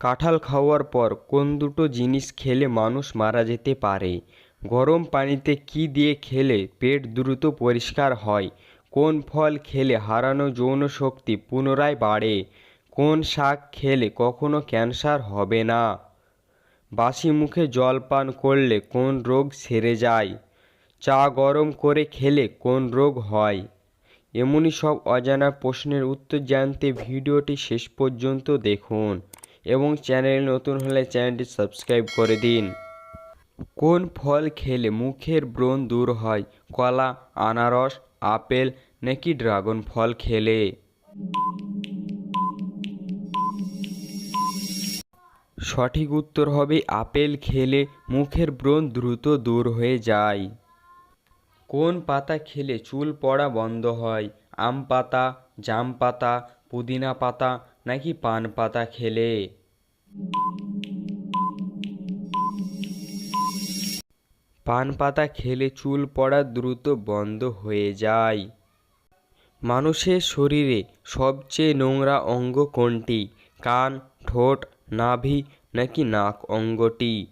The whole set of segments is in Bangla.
কাঁঠাল খাওয়ার পর কোন দুটো জিনিস খেলে মানুষ মারা যেতে পারে? গরম পানিতে কী দিয়ে খেলে পেট দ্রুত পরিষ্কার হয়? কোন ফল খেলে হারানো যৌনশক্তি পুনরায় বাড়ে? কোন শাক খেলে কখনো ক্যান্সার হবে না? বাসি মুখে জল পান করলে কোন রোগ সেরে যায়? চা গরম করে খেলে কোন রোগ হয়? এমনই সব অজানা প্রশ্নের উত্তর জানতে ভিডিওটি শেষ পর্যন্ত দেখুন। এবং চ্যানেল নতুন হলে চ্যানেলটি সাবস্ক্রাইব করে দিন। কোন ফল খেলে মুখের ব্রণ দূর হয়? কলা, আনারস, আপেল নাকি ড্রাগন ফল খেলে? সঠিক উত্তর হবে আপেল খেলে মুখের ব্রণ দ্রুত দূর হয়ে যায়। কোন পাতা খেলে চুল পড়া বন্ধ হয়? আম পাতা, জাম পাতা, পুদিনা পাতা নাকি পান পাতা খেলে? পান পাতা খেলে চুল পড়া দ্রুত বন্ধ হয়ে যায়। মানুষের শরীরে সবচেয়ে নোংরা অঙ্গ কোনটি? কান, ঠোঁট, নাভি নাকি নাক অঙ্গটি?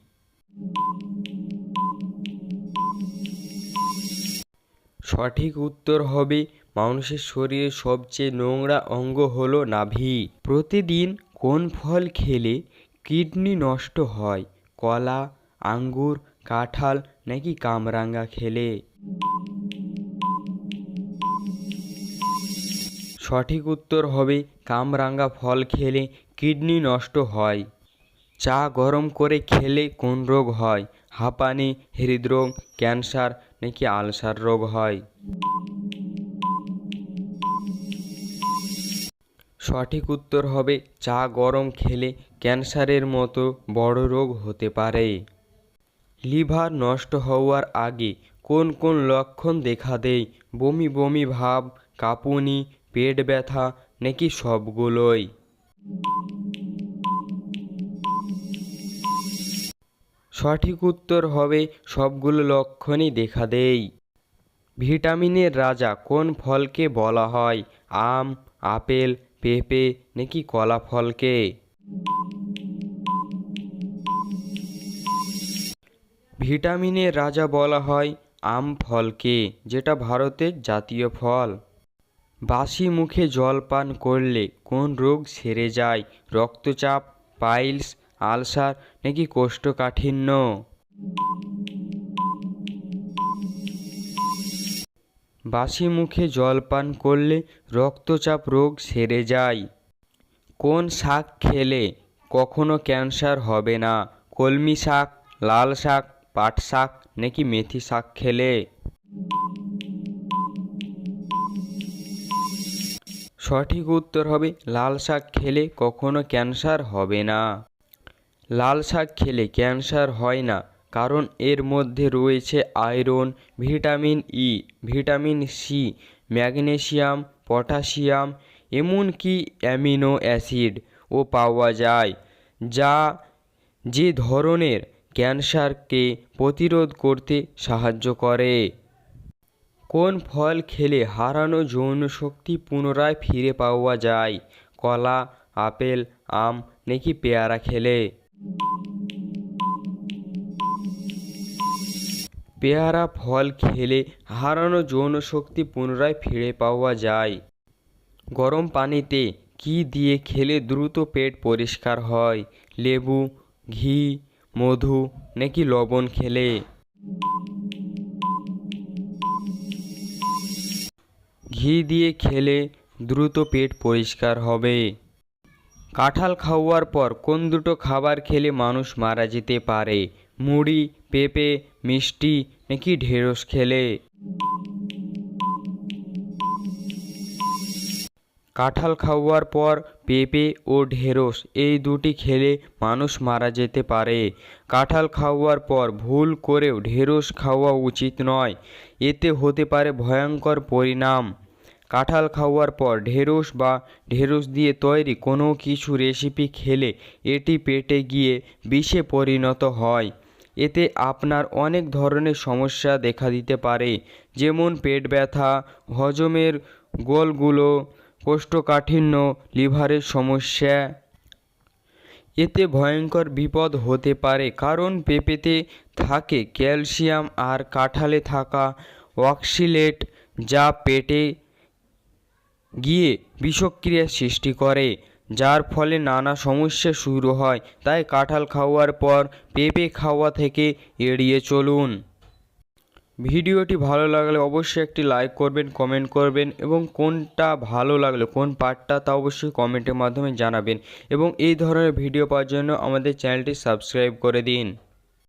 সঠিক উত্তর হবে মানুষের শরীরের সবচেয়ে নোংরা অঙ্গ হলো নাভি। প্রতিদিন কোন ফল খেলে কিডনি নষ্ট হয়? কলা, আঙ্গুর, কাঁঠাল নাকি কামরাঙ্গা খেলে? সঠিক উত্তর হবে কামরাঙ্গা ফল খেলে কিডনি নষ্ট হয়। চা গরম করে খেলে কোন রোগ হয়? হাঁপানি, হৃদরোগ, ক্যান্সার নাকি আলসার রোগ হয়? সঠিক উত্তর হবে, চা গরম খেলে ক্যান্সারের মতো বড় রোগ হতে পারে। লিভার নষ্ট হওয়ার আগে কোন কোন লক্ষণ দেখা দেয়? বমি বমি ভাব, কাঁপুনি, পেট ব্যথা, নাকি সবগুলোই? সঠিক উত্তর হবে সবগুলো লক্ষণই দেখা দেয় ভিটামিনের রাজা কোন ফলকে বলা হয়? আম, আপেল, পেঁপে নাকি কলা ফলকে? ভিটামিনের রাজা বলা হয় আম ফলকে, যেটা ভারতের জাতীয় ফল। বাসি মুখে জল পান করলে কোন রোগ সেরে যায়? রক্তচাপ, পাইলস আলসার নাকি কোষ্ঠকাঠিন্য? বাসি মুখে জল পান করলে রক্তচাপ রোগ সেরে যায়। কোন শাক খেলে কখনো ক্যান্সার হবে না? কলমি শাক, লাল শাক, পাট শাক নাকি মেথি শাক খেলে? সঠিক উত্তর হবে, লাল শাক খেলে কখনো ক্যান্সার হবে না। লাল শাক খেলে ক্যান্সার হয় না, কারণ এর মধ্যে রয়েছে iron, vitamin E, vitamin C, magnesium, potassium, এমনকি অ্যামিনো অ্যাসিডও পাওয়া যায়, যা যে ধরনের ক্যান্সারকে প্রতিরোধ করতে সাহায্য করে। কোন ফল খেলে হারানো যৌনশক্তি পুনরায় ফিরে পাওয়া যায়? কলা, আপেল, আম নাকি পেয়ারা খেলে? পেয়ারা, ফল খেলে হারানো যৌনশক্তি পুনরায় ফিরে পাওয়া যায়। গরম পানিতে কি দিয়ে খেলে দ্রুত পেট পরিষ্কার হয়? লেবু, ঘি, মধু নাকি লবণ খেলে? ঘি দিয়ে খেলে দ্রুত পেট পরিষ্কার হবে। কাঁঠাল খাওয়ার পর কোন দুটো খাবার খেলে মানুষ মারা যেতে পারে? মুড়ি, পেঁপে, মিষ্টি নাকি ঢেঁড়স খেলে? কাঁঠাল খাওয়ার পর পেঁপে ও ঢেঁড়স এই দুটি খেলে মানুষ মারা যেতে পারে। কাঁঠাল খাওয়ার পর ভুল করেও ঢেঁড়স খাওয়া উচিত নয়। এতে হতে পারে ভয়ঙ্কর পরিণাম। কাঁঠাল খাওয়ার পর ঢেঁড়স বা ঢেঁড়স দিয়ে তৈরি কোনো কিছু রেসিপি খেলে এটি পেটে গিয়ে বিষে পরিণত হয়। এতে আপনার অনেক ধরনের সমস্যা দেখা দিতে পারে, যেমন পেট ব্যথা, হজমের গোলগুলো, কোষ্ঠকাঠিন্য, লিভারের সমস্যা। এতে ভয়ঙ্কর বিপদ হতে পারে, কারণ পেঁপেতে থাকে ক্যালসিয়াম আর কাঁঠালে থাকা অক্সিলেট যা পেটে গিয়ে বিষক্রিয়ার সৃষ্টি করে। যার ফলে নানা সমস্যা শুরু হয়। তাই কাঁঠাল খাওয়ার পর পেঁপে খাওয়া থেকে এড়িয়ে চলুন। ভিডিওটি ভালো লাগলে অবশ্যই একটি লাইক করবেন, কমেন্ট করবেন এবং কোনটা ভালো লাগল, কোন পার্টটা তা অবশ্যই কমেন্টের মাধ্যমে জানাবেন এবং এই ধরনের ভিডিও পাওয়ার জন্য আমাদের চ্যানেলটি সাবস্ক্রাইব করে দিন।